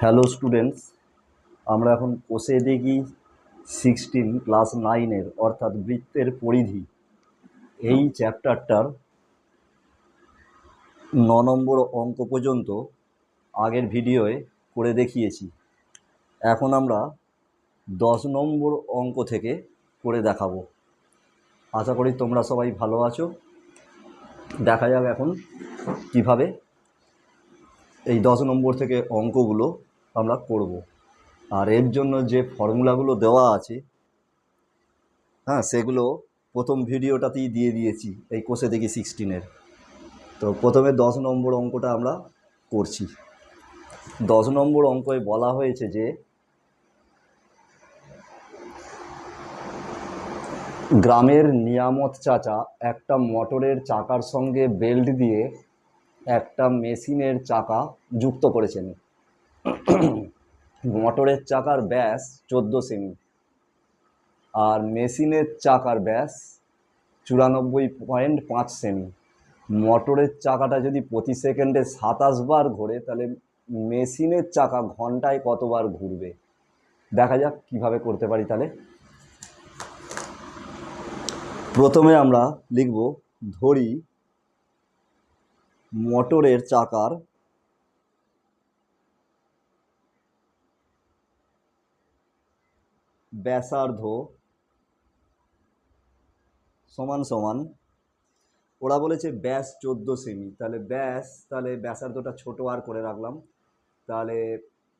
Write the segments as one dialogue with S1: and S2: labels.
S1: Hello students আমরা এখন কোষে দেখি সিক্সটিন ক্লাস নাইনের অর্থাৎ বৃত্তের পরিধি। এই চ্যাপ্টারটার ন নম্বর অঙ্ক পর্যন্ত আগের ভিডিওয়ে করে দেখিয়েছি। এখন আমরা দশ নম্বর অঙ্ক থেকে করে দেখাবো। আশা করি তোমরা সবাই ভালো আছো। দেখা যাক এখন কীভাবে এই দশ নম্বর থেকে অঙ্কগুলো আমরা করব। আর এর জন্য যে ফর্মুলাগুলো দেওয়া আছে হ্যাঁ সেগুলো প্রথম ভিডিওটাতেই দিয়ে দিয়েছি, এই কোষে দেখি সিক্সটিনের তো প্রথমে দশ নম্বর অঙ্কটা আমরা করছি। দশ নম্বর অঙ্কয় বলা হয়েছে যে, গ্রামের নিয়ামত চাচা একটা মোটরের চাকার সঙ্গে বেল্ট দিয়ে একটা মেশিনের চাকা যুক্ত করেছেন। মোটরের চাকার ব্যাস চোদ্দ সেমি। আর মেশিনের চাকার ব্যাস চুরানব্বই পয়েন্ট পাঁচ সেমি। মোটরের চাকাটা যদি প্রতি সেকেন্ডে সাতাশ বার ঘোরে, তাহলে মেশিনের চাকা ঘন্টায় কতবার ঘুরবে? দেখা যাক কীভাবে করতে পারি তাহলে। প্রথমে আমরা লিখব, ধরি মোটরের চাকার ব্যাসার্ধ সমান সমান, ওরা বলেছে ব্যাস চোদ্দ সেমি। তাহলে ব্যাস, তাহলে ব্যাসার্ধটা ছোট আর করে রাখলাম। তাহলে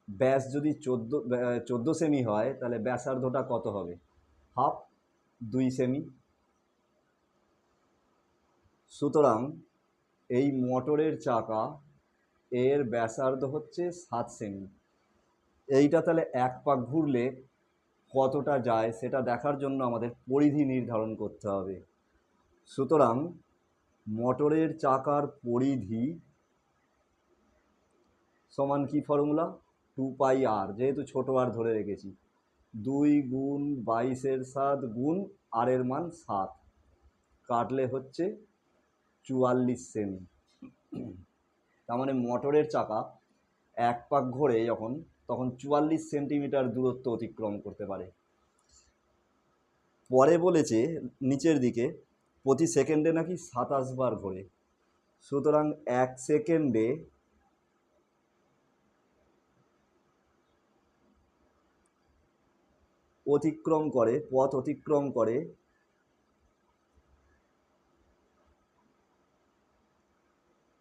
S1: ব্যাস যদি চোদ্দ চোদ্দ সেমি হয়, তাহলে ব্যাসার্ধটা কত হবে? হাফ, দুই সেমি। সুতরাং এই মোটরের চাকা এর ব্যাসার্ধ হচ্ছে সাত সেমি। এইটা তাহলে এক পাক ঘুরলে কতটা যায় সেটা দেখার জন্য আমাদের পরিধি নির্ধারণ করতে হবে। সুতরাং মোটরের চাকার পরিধি সমান কি ফর্মুলা? টু পাই আর, যেহেতু ছোটো আর ধরে রেখেছি। দুই গুণ বাইশের সাত গুণ আর এর মান সাত। কাটলে হচ্ছে চুয়াল্লিশ সেমি। তার মানে মোটরের চাকা এক পাক ঘোরে যখন, তখন চুয়াল্লিশ সেন্টিমিটার দূরত্ব অতিক্রম করতে পারে। পরে বলেছে, নিচের দিকে, প্রতি সেকেন্ডে নাকি সাতাশ বার ঘোরে। সুতরাং এক সেকেন্ডে অতিক্রম করে, পথ অতিক্রম করে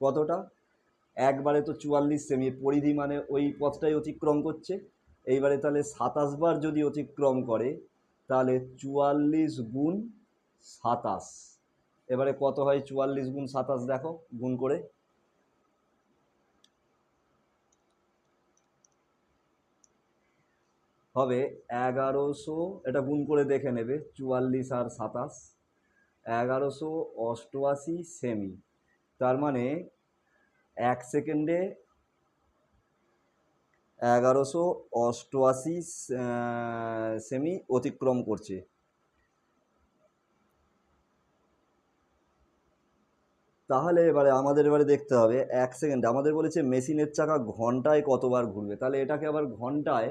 S1: কতটা? একবারে তো চুয়াল্লিশ সেমি পরিধি মানে ওই পথটাই অতিক্রম করছে। এইবারে তাহলে সাতাশ বার যদি অতিক্রম করে, তাহলে চুয়াল্লিশ গুণ সাতাশ। এবারে কত হয় চুয়াল্লিশ গুণ সাতাশ দেখো, গুণ করে। হবে এগারোশো, এটা গুণ করে দেখে নেবে, চুয়াল্লিশ আর সাতাশ। এগারোশো অষ্টআশি সেমি তার মানে এক সেকেন্ডে এগারোশো অষ্টআশি সেমি অতিক্রম করছে। তাহলে এবারে আমাদের এবারে দেখতে হবে, এক সেকেন্ডে আমাদের বলেছে মেশিনের চাকা ঘন্টায় কতবার ঘুরবে। তাহলে এটাকে আবার ঘন্টায়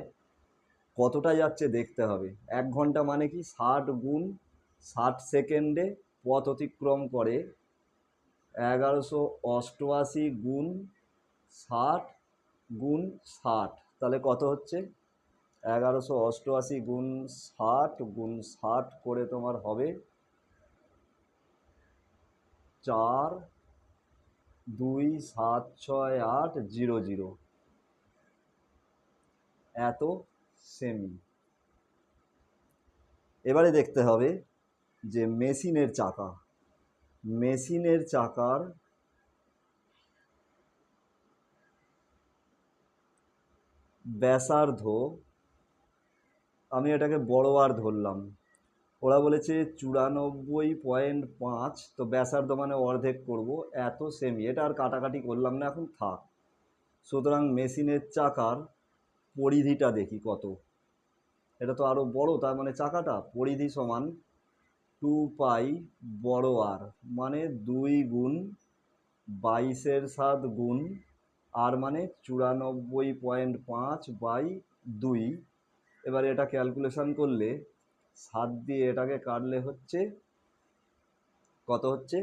S1: কতটা যাচ্ছে দেখতে হবে। এক ঘণ্টা মানে কি? ষাট গুণ ষাট সেকেন্ডে পথ অতিক্রম করে এগারোশো অষ্টআশি গুণ ষাট গুণ ষাট, তাহলে কত হচ্ছে? এগারোশো অষ্টআশি গুণ ষাট গুণ ষাট করে তোমার হবে চার দুই সাত ছয় আট জিরো জিরো। এত সেমি এবারে দেখতে হবে যে মেশিনের চাকা মেশিনের চাকার ব্যাসার্ধ, আমি এটাকে বড় আর ধরলাম। ওরা বলেছে চুরানব্বই পয়েন্ট পাঁচ, তো ব্যাসার্ধ মানে অর্ধেক করব, এত সেমি। এটা আর কাটাকাটি করলাম না, এখন থাক। সুতরাং মেশিনের চাকার পরিধিটা দেখি কত। এটা তো আরও বড়, তার মানে চাকাটা পরিধি সমান টু পাই বড় আর মানে দুই গুণ বাইশের সাত গুণ আর মানে চুরানব্বই পয়েন্ট পাঁচ বাই দুই। এবার এটা ক্যালকুলেশন করলে সাত দিয়ে এটাকে কাটলে হচ্ছে, কত হচ্ছে?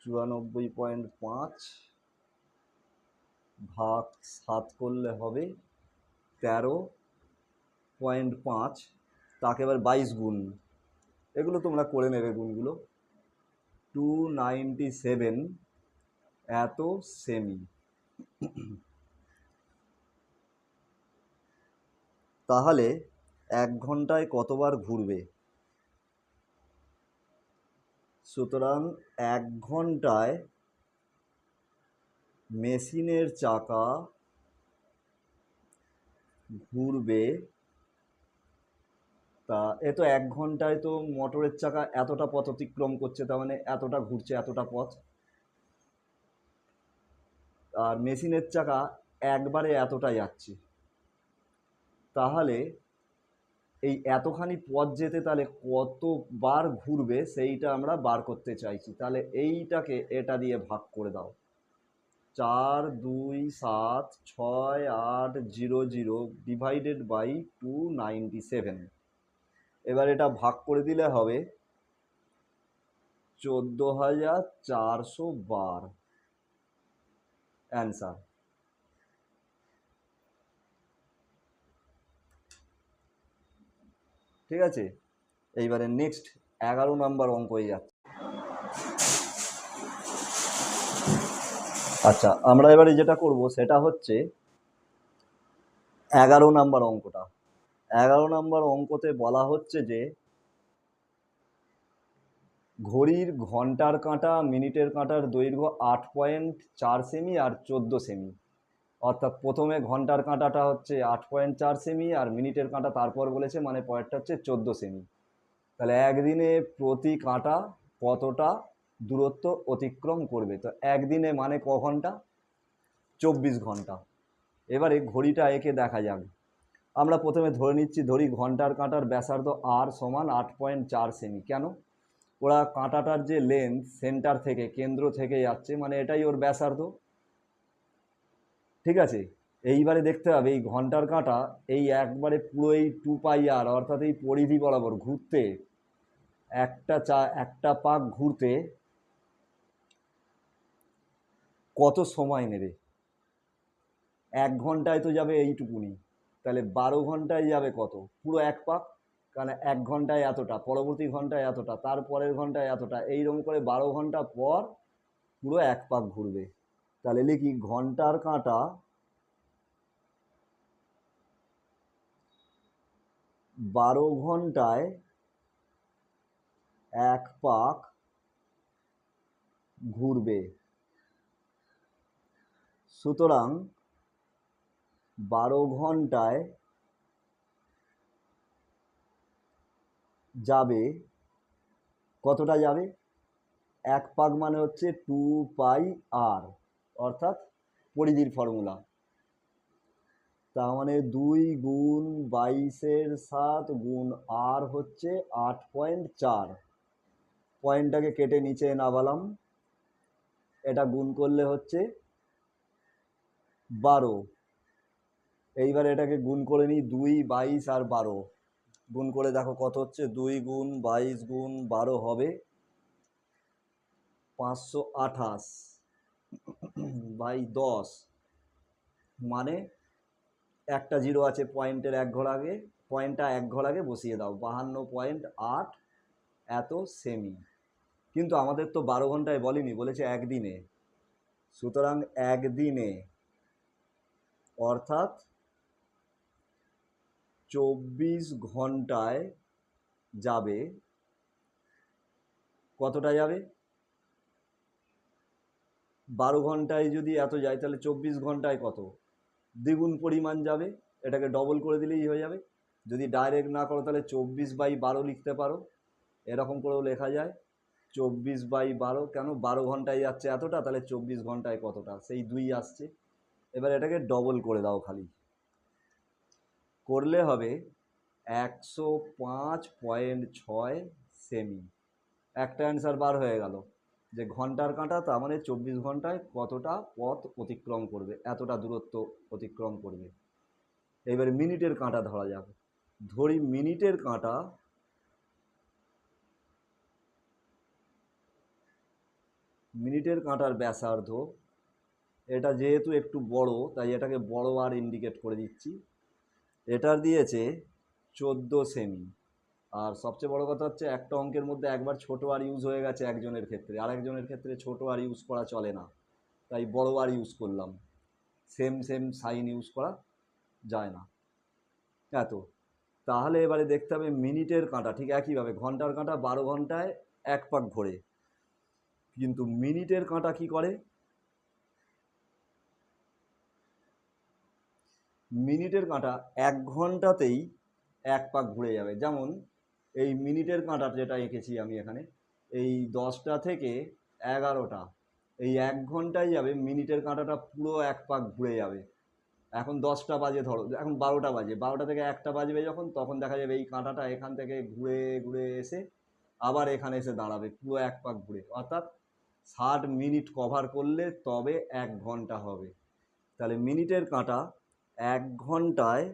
S1: চুরানব্বই পয়েন্ট পাঁচ ভাগ সাত করলে হবে তেরো পয়েন্ট পাঁচ, তাকে এবার বাইশ গুণ। এগুলো তোমরা করে নেবে গুণগুলো। টু নাইনটি সেভেন এত সেমি তাহলে এক ঘন্টায় কতবার ঘুরবে? সুতরাং এক ঘন্টায় মেশিনের চাকা ঘুরবে তা এ তো এক ঘন্টায় তো মোটরের চাকা এতটা পথ অতিক্রম করছে, তার মানে এতটা ঘুরছে, এতটা পথ। আর মেশিনের চাকা একবারে এতটা যাচ্ছে। তাহলে এই এতখানি পথ যেতে তাহলে কতবার ঘুরবে সেইটা আমরা বার করতে চাইছি। তাহলে এইটাকে এটা দিয়ে ভাগ করে দাও। চার, দুই, সাত, ছয়, আট, zero zero, divided by two, ninety seven. এবার এটা ভাগ করে দিলে হবে চোদ্দ হাজার চারশো বার। অ্যান্সার ঠিক আছে? এইবারে নেক্সট এগারো নাম্বার অঙ্ক হয়ে যাচ্ছে। আচ্ছা আমরা এবারে যেটা করব সেটা হচ্ছে এগারো নাম্বার অঙ্কটা। এগারো নম্বর অঙ্কতে বলা হচ্ছে যে, ঘড়ির ঘণ্টার কাঁটা, মিনিটের কাঁটার দৈর্ঘ্য আট পয়েন্ট চার সেমি আর চোদ্দ সেমি। অর্থাৎ প্রথমে ঘণ্টার কাঁটাটা হচ্ছে আট পয়েন্ট চার সেমি আর মিনিটের কাঁটা তারপর বলেছে মানে পয়েন্টটা হচ্ছে চোদ্দ সেমি। তাহলে একদিনে প্রতি কাঁটা কতটা দূরত্ব অতিক্রম করবে? তো একদিনে মানে ক ঘণ্টা? চব্বিশ ঘণ্টা। এবারে ঘড়িটা একে দেখা যাবে আমরা প্রথমে ধরে নিচ্ছি, ধরি ঘণ্টার কাঁটার ব্যাসার্ধ আর সমান আট পয়েন্ট চার সেমি কেন? ওরা কাঁটাটার যে লেন্থ সেন্টার থেকে, কেন্দ্র থেকে যাচ্ছে মানে এটাই ওর ব্যাসার্ধ। ঠিক আছে? এইবারে দেখতে হবে, এই ঘণ্টার কাঁটা এই একবারে পুরো এই টু পাই আর অর্থাৎ এই পরিধি বরাবর ঘুরতে, একটা চা, একটা পাক ঘুরতে কত সময় নেবে? এক ঘন্টায় তো যাবে এইটুকুনি। তাহলে বারো ঘন্টায় যাবে কত? পুরো এক পাক? কারণ এক ঘন্টায় এতটা, পরবর্তী ঘন্টায় এতটা তার পরের ঘন্টায় এতটা, এইরকম করে বারো ঘণ্টা পর পুরো এক পাক ঘুরবে। তাহলে লিখি, ঘণ্টার কাঁটা বারো ঘন্টায় এক পাক ঘুরবে। সুতরাং বারো ঘন্টায় যাবে, কতটা যাবে? এক পাক মানে হচ্ছে টু পাই আর অর্থাৎ পরিধির ফর্মুলা তার মানে দুই গুণ বাইশের সাত গুণ আর হচ্ছে আট পয়েন্ট চার। পয়েন্টটাকে কেটে নিচে নামালাম। এটা গুণ করলে হচ্ছে বারো। এইবার এটাকে গুণ করে নিই দুই, বাইশ আর বারো। গুণ করে দেখো কত হচ্ছে? দুই গুণ, বাইশ গুণ, বারো হবে পাঁচশো আঠাশ বাই দশ। মানে একটা জিরো আছে পয়েন্টের এক ঘর আগে, পয়েন্টটা এক ঘর আগে বসিয়ে দাও। বাহান্ন পয়েন্ট আট এত সেমি। কিন্তু আমাদের তো বারো ঘন্টায় বলেনি, বলেছে একদিনে। সুতরাং একদিনে। অর্থাৎ চব্বিশ ঘন্টায় যাবে। কতটা যাবে? বারো ঘন্টায় যদি এত যায়, তাহলে চব্বিশ ঘন্টায় কত? দ্বিগুণ পরিমাণ যাবে, এটাকে ডবল করে দিলেই হয়ে যাবে। যদি ডাইরেক্ট না করো, তাহলে চব্বিশ বাই বারো লিখতে পারো। এরকম করেও লেখা যায়। চব্বিশ বাই বারো, কেন? বারো ঘন্টায় যাচ্ছে এতটা, তাহলে চব্বিশ ঘন্টায় কতটা? সেই দুই আসছে। এবার এটাকে ডবল করে দাও খালি। করলে হবে একশো পাঁচ পয়েন্ট ছয় সেমি। একটা অ্যান্সার বার হয়ে গেল। যে ঘণ্টার কাঁটা, তার মানে চব্বিশ ঘন্টায় কতটা পথ অতিক্রম করবে, এতটা দূরত্ব অতিক্রম করবে। এবারে মিনিটের কাঁটা ধরা যাক। ধরি মিনিটের কাঁটা মিনিটের কাঁটার ব্যাসার্ধ, এটা যেহেতু একটু বড়, তাই এটাকে বড় আর ইন্ডিকেট করে দিচ্ছি। এটার দিয়েছে চোদ্দ সেমি আর সবচেয়ে বড় কথা হচ্ছে একটা অঙ্কের মধ্যে একবার ছোট আর ইউজ হয়ে গেছে একজনের ক্ষেত্রে। আরেকজনের ক্ষেত্রে ছোট আর ইউজ করা চলে না। তাই বড় আর ইউজ করলাম। সেম সেম সাইন ইউজ করা যায় না। এত তাহলে এবারে দেখতে হবে মিনিটের কাঁটা। ঠিক একইভাবে ঘণ্টার কাঁটা বারো ঘন্টায় এক পাক ঘোরে কিন্তু মিনিটের কাঁটা কি করে? মিনিটের কাঁটা এক ঘন্টাতেই এক পাক ঘুরে যাবে। যেমন এই মিনিটের কাঁটা যেটা এঁকেছি আমি এখানে, এই দশটা থেকে এগারোটা, এই এক ঘন্টায় যাবে, মিনিটের কাঁটাটা পুরো এক পাক ঘুরে যাবে। এখন দশটা বাজে ধরো, এখন বারোটা বাজে, বারোটা থেকে একটা বাজবে যখন, তখন দেখা যাবে এই কাঁটাটা এখান থেকে ঘুরে ঘুরে এসে আবার এখানে এসে দাঁড়াবে, পুরো এক পাক ঘুরে। অর্থাৎ ষাট মিনিট কভার করলে তবে এক ঘণ্টা হবে। তাহলে মিনিটের কাঁটা এক ঘন্টায়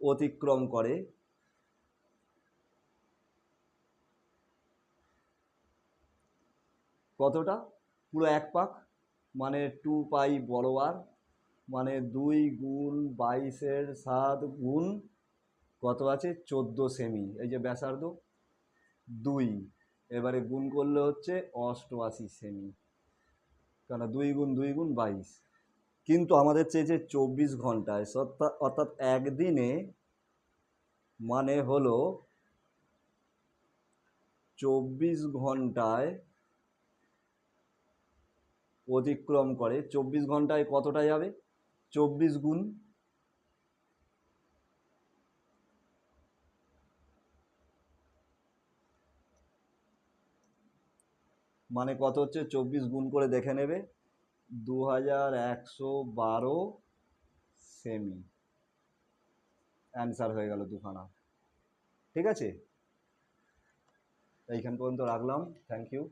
S1: অতিক্রম করে। কতটা? পুরো এক পাক? মানে টু পাই বড় আর মানে দুই গুণ বাইশের সাত গুণ কত আছে? চোদ্দ সেমি এই যে ব্যাসার্ধ, দুই। এবারে গুণ করলে হচ্ছে অষ্টআশি সেমি কেন দুই গুণ দুই গুণ বাইশ। কিন্তু আমাদের চেয়েছে চব্বিশ ঘন্টায় অর্থাৎ একদিনে মানে হলো চব্বিশ ঘন্টায় অতিক্রম করে। চব্বিশ ঘন্টায় কতটা যাবে চব্বিশ গুণ। মানে কত হচ্ছে? চব্বিশ গুণ করে দেখে নেবে। দু হাজার একশো বারো সেমি অ্যান্সার হয়ে গেল দুখানা। ঠিক আছে? এইখান পর্যন্ত রাখলাম। Thank you